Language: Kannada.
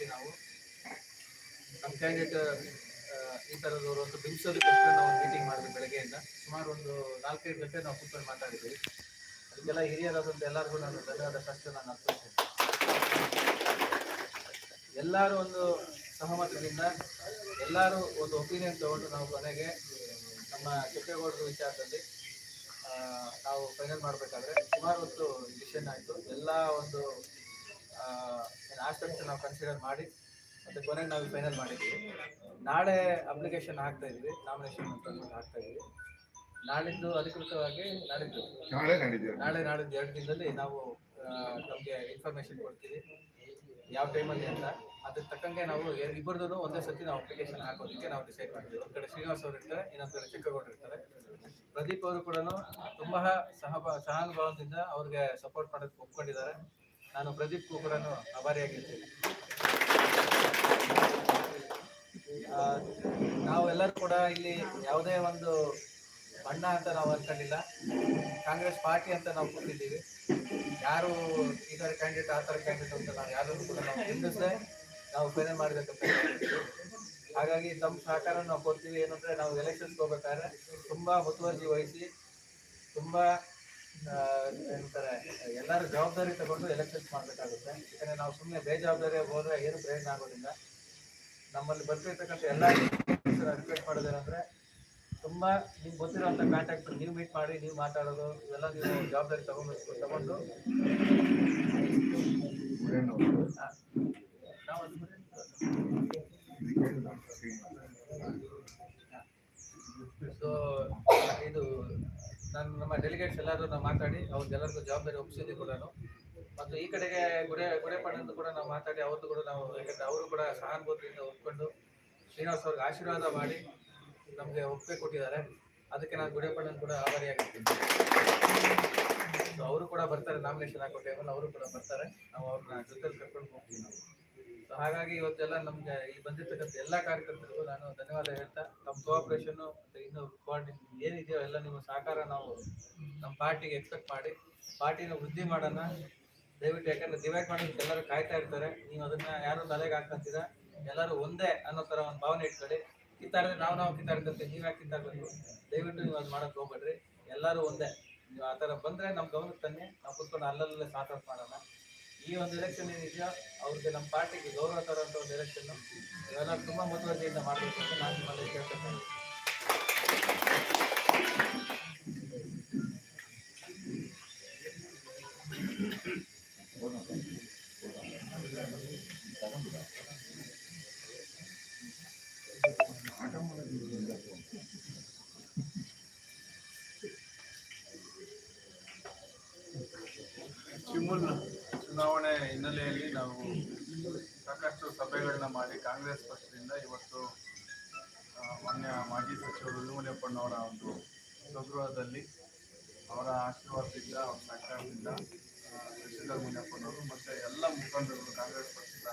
ಹಾಕಿ ನಾವು. ನಮ್ಮ ಕ್ಯಾಂಡಿಡೇಟ್ ಈ ಥರದವರು ಒಂದು ಬಿಂಬಿಸೋದಕ್ಕೋಸ್ಕರ ನಾವು ಮೀಟಿಂಗ್ ಮಾಡಿದ್ವಿ ಬೆಳಗ್ಗೆಯಿಂದ. ಸುಮಾರು ಒಂದು ನಾಲ್ಕೈದು ಗಂಟೆ ನಾವು ಕೂತ್ಕೊಂಡು ಮಾತಾಡಿದ್ವಿ ಅದಕ್ಕೆಲ್ಲ ಹಿರಿಯರಾದಂಥ ಎಲ್ಲರಿಗೂ ನಾನು ಧನ್ಯವಾದ ಫಸ್ಟ್ ನಾನು ಅರ್ಪಿಸ್ತೇನೆ. ಎಲ್ಲರೂ ಒಂದು ಸಹಮತದಿಂದ, ಎಲ್ಲರೂ ಒಂದು ಒಪಿನಿಯನ್ ತೊಗೊಂಡು ನಾವು ಕೊನೆಗೆ ನಮ್ಮ ಕೆಂಪೇಗೌಡರ ವಿಚಾರದಲ್ಲಿ ನಾವು ಫೈನಲ್ ಮಾಡಬೇಕಾದ್ರೆ ಸುಮಾರು ಒಂದು ಡಿಸಿಷನ್ ಆಯಿತು. ಎಲ್ಲ ಒಂದು ಆಸ್ಪೆಕ್ಟ್ ನಾವು ಕನ್ಸಿಡರ್ ಮಾಡಿ ಮತ್ತೆ ಕೊನೆಗೆ ನಾವು ಫೈನಲ್ ಮಾಡಿದ್ವಿ ನಾಳೆ ಅಪ್ಲಿಕೇಶನ್ ಹಾಕ್ತಾ ಇದ್ವಿ ನಾಮಿನೇಷನ್ ಅಂತ ಹಾಕ್ತಾ ಇದ್ವಿ. ನಾಳಿದ್ದು ಅಧಿಕೃತವಾಗಿ ನಾಡಿದ್ದು ನಾಳೆ ನಾಡಿದ್ದು. ನಾಳೆ ನಾಳಿದ್ದು ಎರಡು ದಿನದಲ್ಲಿ ನಾವು ನಮಗೆ ಇನ್ಫಾರ್ಮೇಶನ್ ಕೊಡ್ತೀವಿ. ಯಾವ ಟೈಮಲ್ಲಿ ಅಂತ. ಅದಕ್ಕೆ ತಕ್ಕಂಗೆ ನಾವು ಇಬ್ಬರದ್ದು ಒಂದೇ ಸತಿ ನಾವು ಅಪ್ಲಿಕೇಶನ್ ಹಾಕೋದಕ್ಕೆ ನಾವು ಡಿಸೈಡ್ ಮಾಡ್ತೀವಿ ಒಂದು ಕಡೆ ಶ್ರೀನಿವಾಸ್ ಅವರು ಇರ್ತಾರೆ ಇನ್ನೊಂದು ಕಡೆ ಚಿಕ್ಕಗೌಡರು ಇರ್ತಾರೆ. ಪ್ರದೀಪ್ ಅವರು ಕೂಡ ತುಂಬಾ ಸಹಬ ಸಹಾನುಭಾವದಿಂದ ಅವ್ರಿಗೆ ಸಪೋರ್ಟ್ ಮಾಡೋದಕ್ಕೆ ಒಪ್ಕೊಂಡಿದ್ದಾರೆ. ನಾನು ಪ್ರದೀಪ್ ಕೂಡ ಆಭಾರಿಯಾಗಿರ್ತೇನೆ ನಾವೆಲ್ಲರೂ ಕೂಡ ಇಲ್ಲಿ ಯಾವುದೇ ಒಂದು ಬಣ್ಣ ಅಂತ ನಾವು ಅನ್ಕೊಂಡಿಲ್ಲ. ಕಾಂಗ್ರೆಸ್ ಪಾರ್ಟಿ ಅಂತ ನಾವು ಕೂತಿದ್ದೀವಿ. ಯಾರು ಈ ಥರ ಕ್ಯಾಂಡಿಡೇಟ್ ಆ ಥರ ಕ್ಯಾಂಡಿಡೇಟ್ ಅಂತ ನಾವು ಯಾರನ್ನು ಕೂಡ ನಾವು ನಿಂದಿಸದೆ ನಾವು ಫೈನಲ್ ಮಾಡಬೇಕಂತ. ಹಾಗಾಗಿ ತಮ್ಮ ಸಹಕಾರ ನಾವು ಕೊಡ್ತೀವಿ. ಏನಂದರೆ ನಾವು ಎಲೆಕ್ಷನ್ಸ್ಗೆ ಹೋಗ್ಬೇಕಾದ್ರೆ ತುಂಬ ಮುತುವರ್ಜಿ ವಹಿಸಿ, ತುಂಬಾ ಏನಂತಾರೆ ಎಲ್ಲರೂ ಜವಾಬ್ದಾರಿ ತಗೊಂಡು ಎಲೆಕ್ಷನ್ಸ್ ಮಾಡಬೇಕಾಗುತ್ತೆ. ಯಾಕಂದ್ರೆ ನಾವು ಸುಮ್ಮನೆ ಬೇಜವಾಬ್ದಾರಿ ಹೋದ್ರೆ ಏನು ಪ್ರಯೋಜನ ಆಗೋದಿಲ್ಲ. ನಮ್ಮಲ್ಲಿ ಬರ್ತಿರ್ತಕ್ಕಂಥ ಎಲ್ಲ ರಿಕ್ವೆಸ್ಟ್ ಮಾಡೋದೇನಂದರೆ ತುಂಬ ನಿಮ್ಗೆ ಗೊತ್ತಿರೋಂಥ ಕಾಂಟ್ಯಾಕ್ಟ್ ನೀವು ಮೀಟ್ ಮಾಡಿ ನೀವು ಮಾತಾಡೋದು ಇವೆಲ್ಲ ನೀವು ಜವಾಬ್ದಾರಿ ತಗೊಂಡು ತಗೊಂಡು. ನಾವು ಅದು- ಸೊ ಇದು ನಾನು ನಮ್ಮ ಡೆಲಿಗೇಟ್ಸ್ ಎಲ್ಲರೂ ನಾವು ಮಾತಾಡಿ, ಅವ್ರಿಗೆಲ್ಲರಿಗೂ ಜವಾಬ್ದಾರಿ ಒಪ್ಪಿಸಿದ್ವಿ ಕೂಡ ಮತ್ತು ಈ ಕಡೆಗೆ ಗುಡೆ ಗುರೇಪಾಡಂದು ಕೂಡ ನಾವು ಮಾತಾಡಿ ಅವ್ರದ್ದು ಕೂಡ ನಾವು ಯಾಕಂದರೆ ಅವರು ಕೂಡ ಸಹಾನುಭೂತಿಯಿಂದ ಒಪ್ಕೊಂಡು ಶ್ರೀನಿವಾಸ್ ಅವ್ರಿಗೆ ಆಶೀರ್ವಾದ ಮಾಡಿ ನಮಗೆ ಒಪ್ಪಿಗೆ ಕೊಟ್ಟಿದ್ದಾರೆ. ಅದಕ್ಕೆ ನಾನು ಗುಡೆಪಾಡಿನ ಕೂಡ ಆಭಾರಿಯಾಗಿರ್ತೀನಿ ಅವರು ಕೂಡ ಬರ್ತಾರೆ ನಾಮಿನೇಷನ್ ಹಾಕೋ ಟೈಮಲ್ಲಿ ಅವರು ಕೂಡ ಬರ್ತಾರೆ. ನಾವು ಅವ್ರನ್ನ ಜೊತೆಲಿ ಕರ್ಕೊಂಡು ಹೋಗ್ತೀವಿ ನಾವು. ಸೊ ಹಾಗಾಗಿ ಇವತ್ತೆಲ್ಲ ನಮ್ಗೆ ಈ ಬಂದಿರ್ತಕ್ಕಂಥ ಎಲ್ಲ ಕಾರ್ಯಕರ್ತರಿಗೂ ನಾನು ಧನ್ಯವಾದ ಹೇಳ್ತಾ ನಮ್ಮ ಕೋಆಪರೇಷನ್ ಮತ್ತು ಇನ್ನು ಏನಿದೆಯೋ ಎಲ್ಲ ನಿಮ್ಮ ಸಹಕಾರ ನಾವು ನಮ್ಮ ಪಾರ್ಟಿಗೆ ಎಕ್ಸ್ಪೆಕ್ಟ್ ಮಾಡಿ, ಪಾರ್ಟಿನ ವೃದ್ಧಿ ಮಾಡೋಣ. ದಯವಿಟ್ಟು ಯಾಕಂದ್ರೆ ದಿವ್ಯಾಕ್ ಮಾಡೋದಕ್ಕೆ ಎಲ್ಲರೂ ಕಾಯ್ತಾ ಇರ್ತಾರೆ. ನೀವು ಅದನ್ನ ಯಾರು ತಲೆಗೆ ಹಾಕಂತೀರ ಎಲ್ಲರೂ ಒಂದೇ ಅನ್ನೋ ಥರ ಒಂದು ಭಾವನೆ ಇಟ್ಕೊಳ್ಳಿ. ಕಿತ್ತಾಡಿದ್ರೆ ನಾವು ನಾವು ಕಿತ್ತಾಡ್ಕಂತೀವಿ ನೀವು ಯಾಕೆ ಕಿತ್ತಾಡ್ಬೇಕು? ದಯವಿಟ್ಟು ನೀವು ಅದು ಮಾಡಕ್ ಹೋಗ್ಬೇಡ್ರಿ. ಎಲ್ಲರೂ ಒಂದೇ. ನೀವು ಆ ಥರ ಬಂದ್ರೆ ನಮ್ಮ ಗಮನಕ್ಕೆ ತನ್ನಿ. ನಾವು ಕುತ್ಕೊಂಡು ಅಲ್ಲಲ್ಲೇ ಸಾರ್ಟ್ ಮಾಡೋಣ. ಈ ಒಂದು ಎಲೆಕ್ಷನ್ ಏನಿದೆಯೋ, ಅವ್ರಿಗೆ ನಮ್ಮ ಪಾರ್ಟಿಗೆ ಗೌರವ ತರೋಂಥ ಒಂದು ಎಲೆಕ್ಷನ್ ಇವೆಲ್ಲ ತುಂಬಾ ಮುತುವರ್ಜಿಯಿಂದ ಮಾಡಬೇಕು ಅಂತ ನಾನು ನಿಮ್ಮಲ್ಲಿ ಕೇಳ್ಕೊಳ್ತೇನೆ ಶಿಮುಲ್ ಚುನಾವಣೆ ಹಿನ್ನೆಲೆಯಲ್ಲಿ ನಾವು ಸಾಕಷ್ಟು ಸಭೆಗಳನ್ನ ಮಾಡಿ ಕಾಂಗ್ರೆಸ್ ಪಕ್ಷದಿಂದ ಇವತ್ತು ಮಾನ್ಯ ಮಾಜಿ ಸಚಿವರು ವಿಮುನಿಯಪ್ಪನವರ ಒಂದು ಸ್ವಗೃಹದಲ್ಲಿ ಅವರ ಆಶೀರ್ವಾದದಿಂದ ಅವರ ಸಹಕಾರದಿಂದ ಆ, ಶಶಿಧರ್ ಮುನಿಯಪ್ಪನವರು ಮತ್ತು ಎಲ್ಲ ಮುಖಂಡರು ಕಾಂಗ್ರೆಸ್ ಪಕ್ಷದ